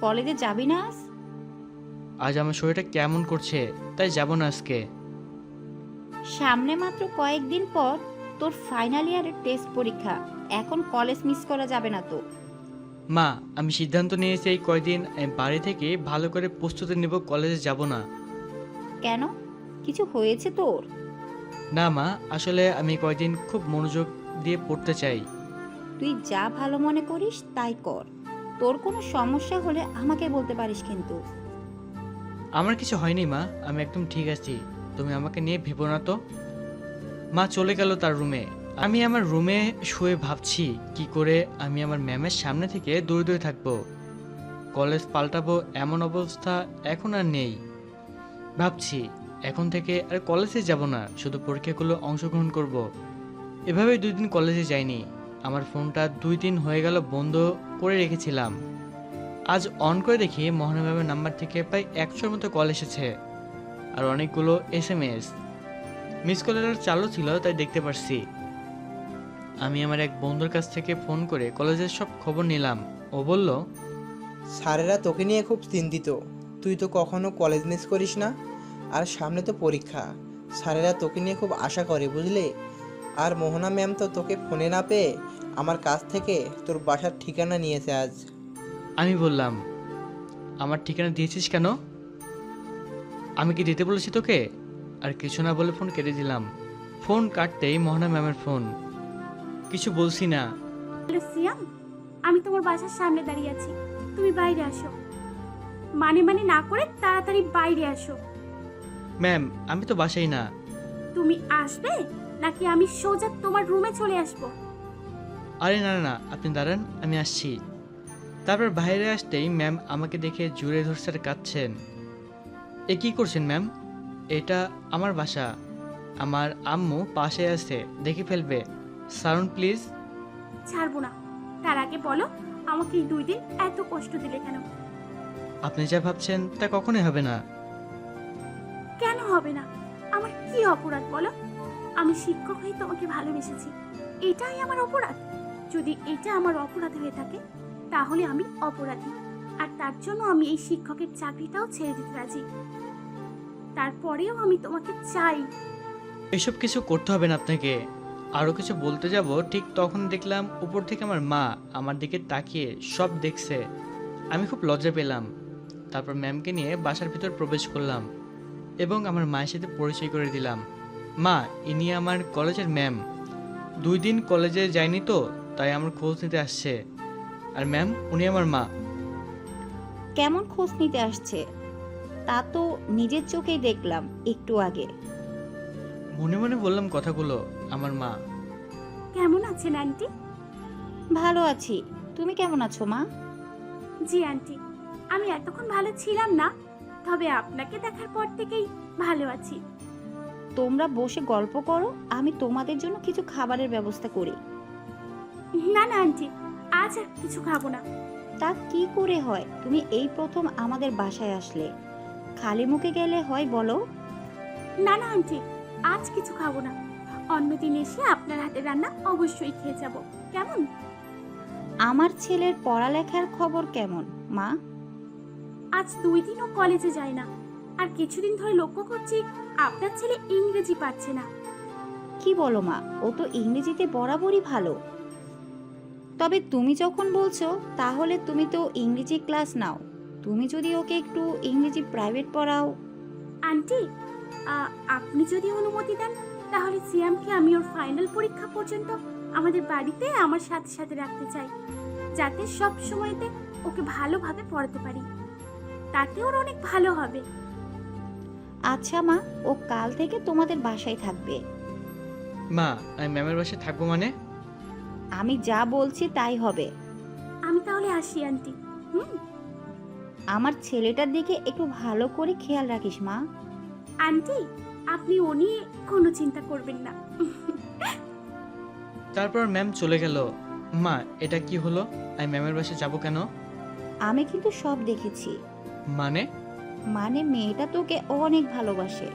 কলেজে যাবি না আজ? আজ আমার শরীরটা কেমন করছে তাই যাব না আজকে। সামনে মাত্র কয়েকদিন পর তোর ফাইনাল ইয়ারের টেস্ট পরীক্ষা। এখন কলেজ মিস করা যাবে না তো। মা আমি সিদ্ধান্ত নিয়েছি এই কয়দিন আমি বাড়ি থেকে ভালো করে প্রস্তুতি নেব কলেজে যাব না। কেন? কিছু হয়েছে তোর? না মা আসলে আমি কয়দিন খুব মনোযোগ দিয়ে পড়তে চাই। তুই যা ভালো মনে করিস তাই কর। তোর কোনো সমস্যা হলে আমাকে বলতে পারিস কিন্তু। আমার কিছু হয়নি, মা। আমি একদম ঠিক আছি। তুমি আমাকে নিয়ে ভেবো না তো। মা চলে গেল তার রুমে। আমি আমার রুমে শুয়ে ভাবছি, কি করে আমি আমার ম্যামের সামনে থেকে দূরে দূরে থাকব। কলেজ পাল্টাবো এমন অবস্থা এখন আর নেই। ভাবছি, এখন থেকে আর কলেজে যাব না। শুধু পরীক্ষাগুলো অংশগ্রহণ করব। এভাবেই দুই দিন কলেজে যাইনি। আমার ফোনটা দুই দিন হয়ে গেল বন্ধ করে রেখেছিলাম। আজ অন করে দেখি মোহনা নাম্বার থেকে প্রায় একশোর মতো কল এসেছে আর অনেকগুলো এস এম এস। মিস কলের চালু ছিল, তাই দেখতে পারছি। আমি আমার এক বন্ধুর কাছ থেকে ফোন করে কলেজের সব খবর নিলাম। ও বলল, স্যারেরা তোকে নিয়ে খুব চিন্তিত। তুই তো কখনো কলেজ মিস করিস না। আর সামনে তো পরীক্ষা। স্যারেরা তোকে নিয়ে খুব আশা করে, বুঝলে? আর মোহনা ম্যাম তো তোকে ফোনে না পেয়ে আমার কাছ থেকে তোর বাসার ঠিকানা নিয়েছে আজ। আমি বললাম আমার ঠিকানা দিয়েছিস কেন? আমি কি দিতে বলেছি তোকে? আর কিছু না বলে ফোন কেটে দিলাম। ফোন কাটতেই মোহনা ম্যামের ফোন। কিছু বলছি না। হ্যালো সিয়াম আমি তোমার বাসার সামনে দাঁড়িয়ে আছি। তুমি বাইরে আসো। মানে মানে না করে তাড়াতাড়ি বাইরে আসো। ম্যাম আমি তো বাসাই না। তুমি আসবে নাকি আমি সোজা তোমার রুমে চলে আসব? আরে না না আপনি দাঁড়ান আমি আসছি। তারপর বাইরে আসতেই ম্যাম আমাকে দেখে জুড়ে ধরছে আর কাঁদছেন। এ কি করছেন ম্যাম? এটা আমার বাসা। আমার আম্মু পাশে আছে দেখে ফেলবে। সারুন প্লিজ। ছাড়বো না। তার আগে বলো আমাকে এই দুই দিন এত কষ্ট দিলে কেন? আপনি যা ভাবছেন তা কখনোই হবে না। কেন হবে না? আমার কি অপরাধ বলো? আমি শিক্ষক হয়ে তোমাকে ভালোবেসেছি। এটাই আমার অপরাধ। যদি এটা আমার অপরাধ হয়ে থাকে, তাহলে আমি অপরাধী। আর তার জন্য আমি এই শিক্ষকের চাকরিটাও ছেড়ে দিতে রাজি। তারপরেও আমি তোমাকে চাই। এসব কিছু করতে হবে না আপনাকে। আরও কিছু বলতে যাব, ঠিক তখন দেখলাম উপর থেকে আমার মা আমার দিকে তাকিয়ে সব দেখছে। আমি খুব লজ্জা পেলাম। তারপর ম্যামকে নিয়ে বাসার ভিতর প্রবেশ করলাম এবং আমার মায়ের সাথে পরিচয় করে দিলাম। মা ইনি আমার কলেজের ম্যাম। দুই দিন কলেজে যায়নি তো তাই আমার খোঁজ নিতে আসছে। আর ম্যাম উনি আমার মা। কেমন খোঁজ নিতে আসছে? তা তো নিজের চোখেই দেখলাম একটু আগে। মনে মনে বললাম কথাগুলো আমার মা। কেমন আছেন আন্টি? ভালো আছি। তুমি কেমন আছো মা? জি আন্টি। আমি এতক্ষণ ভালো ছিলাম না তবে আপনাকে দেখার পর থেকেই ভালো আছি। তোমরা বসে গল্প করো আমি তোমাদের জন্য কিছু খাবারের ব্যবস্থা করি। না না আন্টি আজ আর কিছু খাব না। তা কি করে হয়? তুমি এই প্রথম আমাদের বাসায় আসলে। খালি মুখে গেলে হয় বলো। না না আন্টি আজ কিছু খাব না। অন্যদিন এসে আপনার হাতে রান্না অবশ্যই খেয়ে যাব। কেমন? আমার ছেলের পড়ালেখার খবর কেমন মা? আজ দুই দিনও কলেজে যায় না। আর কিছুদিন ধরে লক্ষ্য করছি আপনার ছেলে ইংরেজি পাচ্ছে না। কি বলো মা? ও তো ইংরেজিতে বরাবরই ভালো। তবে তুমি যখন বলছো তাহলে তুমি তো ইংরেজি ক্লাস নাও। তুমি যদি ওকে একটু ইংরেজি প্রাইভেট পড়াও। আন্টি আ, আপনি যদি অনুমতি দেন তাহলে সিয়ামকে আমি ওর ফাইনাল পরীক্ষা পর্যন্ত আমাদের বাড়িতে আমার সাথে সাথে রাখতে চাই। যাতে সব সময়তে ওকে ভালোভাবে পড়াতে পারি। তাতে ওর অনেক ভালো হবে। আচ্ছা মা ও কাল থেকে তোমাদের বাসায় থাকবে। মা আমি ম্যামের বাসায় থাকব মানে? আমি যা বলছি তাই হবে। আমি তাহলে আসি আন্টি। হুম? আমার ছেলেটার দিকে একটু ভালো করে খেয়াল রাখিস মা। আন্টি আপনি ও নিয়ে কোনো চিন্তা করবেন না। তারপর ম্যাম চলে গেল। মা এটা কি হলো? আমি ম্যামের বাসায় যাব কেন? আমি কিন্তু সব দেখেছি। মানে? মানে মেয়েটা তোকে অনেক ভালোবাসে।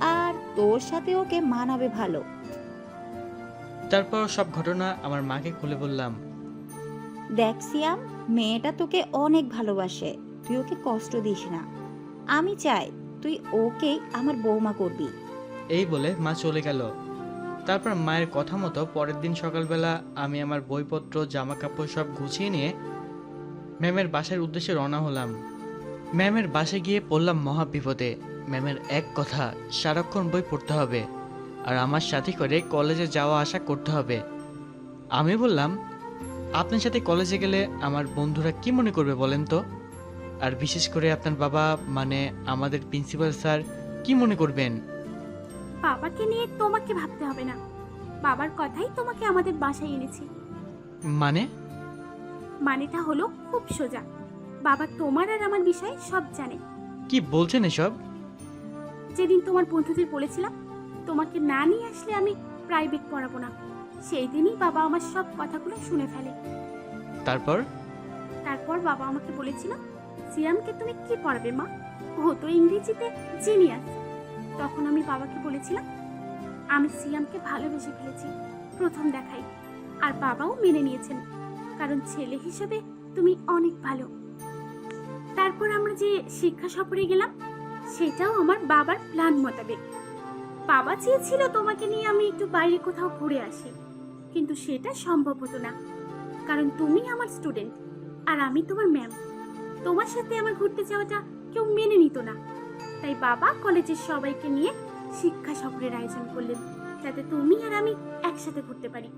আর তোর সাথে ওকে মানাবে ভালো। তারপর সব ঘটনা আমার মাকে খুলে বললাম। দেখ সিয়াম মেয়েটা তোকে অনেক ভালোবাসে। তুই ওকে কষ্ট দিস না। আমি চাই তুই ওকে আমার বৌমা করবি। এই বলে মা চলে গেল। তারপর মায়ের কথা মতো পরের দিন সকালবেলা আমি আমার বইপত্র জামা কাপড় সব গুছিয়ে নিয়ে ম্যামের বাসার উদ্দেশ্যে রওনা হলাম। ম্যামের বাসে গিয়ে পড়লাম মহা বিপদে। ম্যামের এক কথা সারাক্ষণ বই পড়তে হবে। আর আমার সাথে করে কলেজে যাওয়া আসা করতে হবে। আমি বললাম আপনার সাথে কলেজে গেলে আমার বন্ধুরা কি মনে করবে বলেন তো? আর বিশেষ করে আপনার বাবা মানে আমাদের প্রিন্সিপাল স্যার কি মনে করবেন? বাবাকে নিয়ে তোমাকে ভাবতে হবে না। বাবার কথাই তোমাকে আমাদের বাসায় এনেছি। মানে? মানেটা হলো খুব সোজা। বাবা তোমার আর আমার বিষয়ে সব জানে। কি বলছেন এসব? যেদিন তোমার বন্ধুদের বলেছিলাম তোমাকে না নিয়ে আসলে আমি প্রাইভেট পড়াবো না। সেই দিনই বাবা আমার সব কথাগুলো শুনে ফেলে। তারপর? তারপর বাবা আমাকে বলেছিল সিয়ামকে তুমি কি পড়াবে মা? ও তো ইংরেজিতে জিনিয়াস তখন আমি বাবাকে বলেছিলাম আমি সিয়ামকে ভালোবেসে ফেলেছি প্রথম দেখাই। আর বাবাও মেনে নিয়েছেন। কারণ ছেলে হিসেবে তুমি অনেক ভালো। তারপর আমরা যে শিক্ষা সফরে গেলাম, সেটাও আমার বাবার প্ল্যান মোতাবেক। বাবা চেয়েছিল তোমাকে নিয়ে আমি একটু বাইরে কোথাও ঘুরে আসি, কিন্তু সেটা সম্ভব হতো না। কারণ তুমি আমার স্টুডেন্ট আর আমি তোমার ম্যাম তোমার সাথে আমার ঘুরতে যাওয়াটা কেউ মেনে নিত না। তাই বাবা কলেজের সবাইকে নিয়ে শিক্ষা সফরের আয়োজন করলেন, যাতে তুমি আর আমি একসাথে ঘুরতে পারি।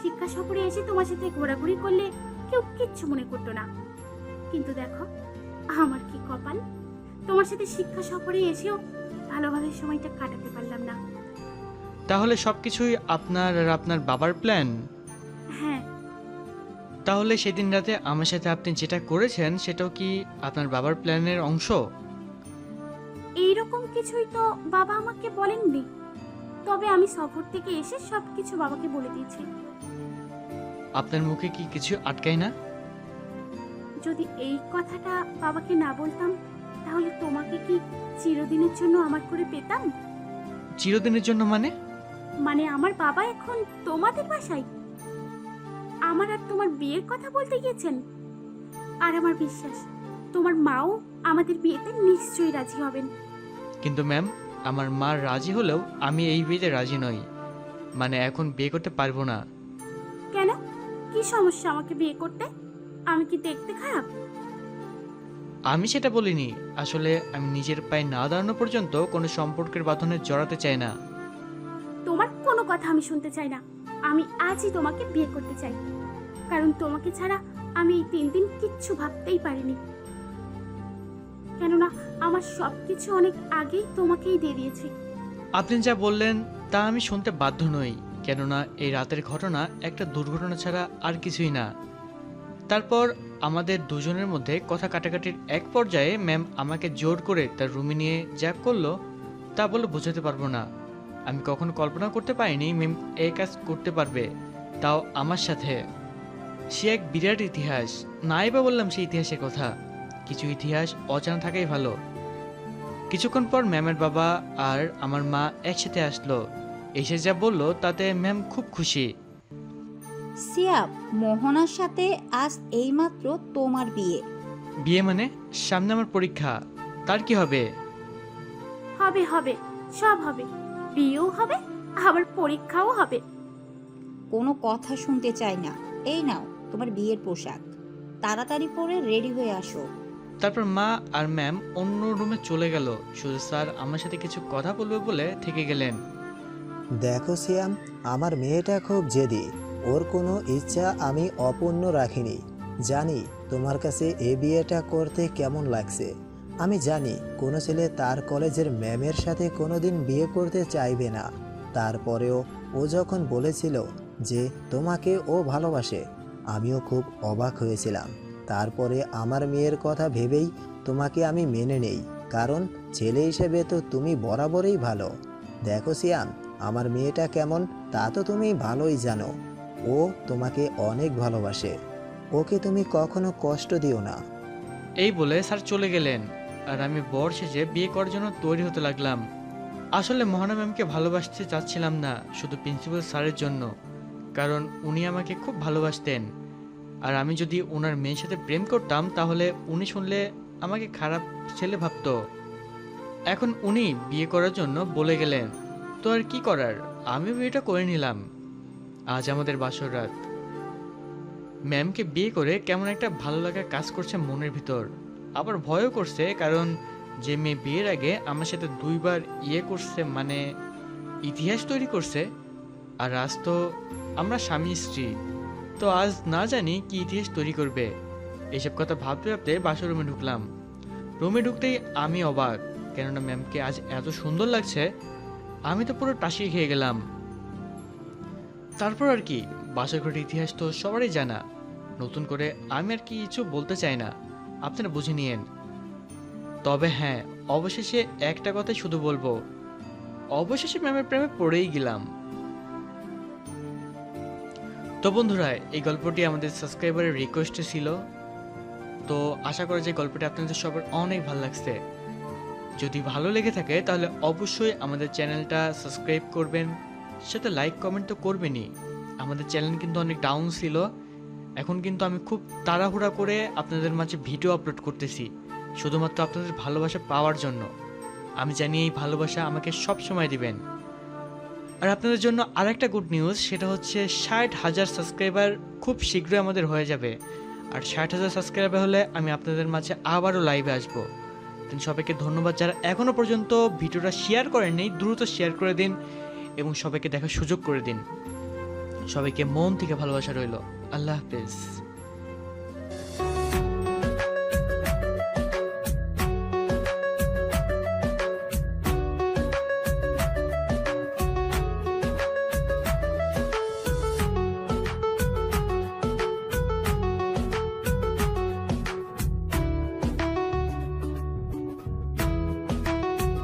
শিক্ষা সফরে এসে তোমার সাথে ঘোরাঘুরি করলে কেউ কিচ্ছু মনে করতো না। কিন্তু দেখো আমার কি কপাল? তোমার সাথে শিক্ষা সফরে এসেও ভালোভাবে সময়টা কাটাতে পারলাম না। তাহলে সব কিছুই আপনার আর আপনার বাবার প্ল্যান হ্যাঁ। তাহলে সেদিন রাতে আমার সাথে আপনি যেটা করেছেন সেটাও কি আপনার বাবার প্ল্যানের অংশ? এইরকম কিছুই তো বাবা আমাকে বলেননি। তবে আমি সফর থেকে এসে সবকিছু বাবাকে বলে দিয়েছি। আপনার মুখে কি কিছু আটকায় না? যদি এই কথাটা বাবাকে না বলতাম তাহলে তোমাকে কি চিরদিনের জন্য আমার করে পেতাম? চিরদিনের জন্য মানে? মানে আমার বাবা এখন তোমাদের বাসায়? আমার আর তোমার বিয়ের কথা বলতে গিয়েছেন? আর আমার বিশ্বাস তোমার মাও আমাদের বিয়েতে নিশ্চয়ই রাজি হবেন। কিন্তু ম্যাম আমার মা রাজি হলেও আমি এই বিয়েতে রাজি নই। মানে এখন বিয়ে করতে পারব না। কেন? কি সমস্যা আমাকে বিয়ে করতে? আমি কি দেখতে খারাপ? আমি সেটা বলিনি। আসলে আমি নিজের পায়ে না দাঁড়ানো পর্যন্ত কোনো সম্পর্কের বাঁধনে জড়াতে চাই না। তোমার কোনো কথা আমি শুনতে চাই না। আমি আজই তোমাকে বিয়ে করতে চাই। কারণ তোমাকে ছাড়া আমি এই তিন দিন কিচ্ছু ভাবতেই পারিনি। কেননা আমার সব কিছু অনেক আগেই তোমাকেই দিয়ে দিয়েছি। আপনি যা বললেন তা আমি শুনতে বাধ্য নই। কেননা এই রাতের ঘটনা একটা দুর্ঘটনা ছাড়া আর কিছুই না। তারপর আমাদের দুজনের মধ্যে কথা কাটাকাটির এক পর্যায়ে ম্যাম আমাকে জোর করে তার রুমে নিয়ে যা করল তা বলে বোঝাতে পারব না। আমি কখনো কল্পনা করতে পারিনি ম্যাম এই কাজ করতে পারবে, তাও আমার সাথে। সে এক বিরাট ইতিহাস, নাই বা বললাম সেই ইতিহাসের কথা। কিছু ইতিহাস অজানা থাকাই ভালো। কিছুক্ষণ পর ম্যামের বাবা আর আমার মা একসাথে আসলো। এসে যা বলল তাতে ম্যাম খুব খুশি। সিয়াম মোহনার সাথে আজ এইমাত্র তোমার বিয়ে। বিয়ে মানে? সামনে আমার পরীক্ষা। তার কি হবে? হবে হবে সব হবে। বিয়েও হবে আবার পরীক্ষাও হবে। কোনো কথা শুনতে চাই না। এই নাও তোমার বিয়ের পোশাক। তাড়াতাড়ি পরে রেডি হয়ে আসো। তারপর মা আর ম্যাম অন্য রুমে চলে গেল। শুধু স্যার আমার সাথে কিছু কথা বলবে বলে থেকে গেলেন। দেখো সিয়াম আমার মেয়েটা খুব জেদি। ওর কোনো ইচ্ছা আমি অপূর্ণ রাখিনি। জানি তোমার কাছে এ বিয়েটা করতে কেমন লাগছে। আমি জানি কোনো ছেলে তার কলেজের ম্যামের সাথে কোনোদিন বিয়ে করতে চাইবে না। তারপরেও ও যখন বলেছিল যে তোমাকে ও ভালোবাসে, আমিও খুব অবাক হয়েছিলাম। তারপরে আমার মেয়ের কথা ভেবেই তোমাকে আমি মেনে নেই, কারণ ছেলে হিসেবে তো তুমি বরাবরই ভালো। দেখো, সিয়াম, আমার মেয়েটা কেমন তা তো তুমি ভালোই জানো। ও তোমাকে অনেক ভালোবাসে। ওকে তুমি কখনো কষ্ট দিও না। এই বলে স্যার চলে গেলেন। আর আমি বর শেষে বিয়ে করার জন্য তৈরি হতে লাগলাম। আসলে মহানা ম্যামকে ভালোবাসতে চাচ্ছিলাম না, শুধু প্রিন্সিপাল স্যারের জন্য। কারণ উনি আমাকে খুব ভালোবাসতেন। আর আমি যদি ওনার মেয়ের সাথে প্রেম করতাম, তাহলে উনি শুনলে আমাকে খারাপ ছেলে ভাবতো। এখন উনি বিয়ে করার জন্য বলে গেলেন, তো আর কি করার? আমি বিয়েটা করে নিলাম। আজ আমাদের বাসর রাত। ম্যামকে বিয়ে করে কেমন একটা ভালো লাগা কাজ করছে মনের ভিতর। আবার ভয়ও করছে, কারণ যে মেয়ে বিয়ের আগে আমার সাথে দুইবার ইয়ে করছে মানে ইতিহাস তৈরি করছে, আর আজ তো আমরা স্বামী স্ত্রী। তো আজ না জানি কি ইতিহাস তৈরি করবে। এসব কথা ভাবতে ভাবতে বাসর রুমে ঢুকলাম। রুমে ঢুকতেই আমি অবাক, কেননা ম্যামকে আজ এত সুন্দর লাগছে, আমি তো পুরো টাসিয়ে খেয়ে গেলাম। তারপর আর কি, বাসর ঘরের ইতিহাস তো সবারই জানা। নতুন করে আমি আর কি কিছু বলতে চাই না। আপনারা বুঝে নিয়েন। তবে হ্যাঁ অবশেষে একটা কথাই শুধু বলব। অবশেষে ম্যামের প্রেমে পড়েই গেলাম। তো বন্ধুরা, এই গল্পটি আমাদের সাবস্ক্রাইবারের রিকোয়েস্টে ছিল। তো আশা করা যে গল্পটি আপনাদের সবার অনেক ভালো লাগছে। যদি ভালো লেগে থাকে, তাহলে অবশ্যই আমাদের চ্যানেলটা সাবস্ক্রাইব করবেন। সাথে লাইক কমেন্ট তো করবেনই। আমাদের চ্যানেল কিন্তু অনেক ডাউন ছিল। এখন কিন্তু আমি খুব তাড়াহুড়া করে আপনাদের মাঝে ভিডিও আপলোড করতেছি, শুধুমাত্র আপনাদের ভালোবাসা পাওয়ার জন্য। আমি জানি এই ভালোবাসা আমাকে সব সময় দিবেন। আর আপনাদের জন্য আরেকটা গুড নিউজ সেটা হচ্ছে ষাট হাজার সাবস্ক্রাইবার খুব শীঘ্রই আমাদের হয়ে যাবে। আর ষাট হাজার সাবস্ক্রাইবার হলে আমি আপনাদের মাঝে আবারও লাইভে আসব। সবাইকে ধন্যবাদ যারা এখনও পর্যন্ত ভিডিওটা শেয়ার করেননি, দ্রুত শেয়ার করে দিন। এবং সবাইকে দেখার সুযোগ করে দিন। সবাইকে মন থেকে ভালোবাসা রইল। আল্লাহ হাফেজ।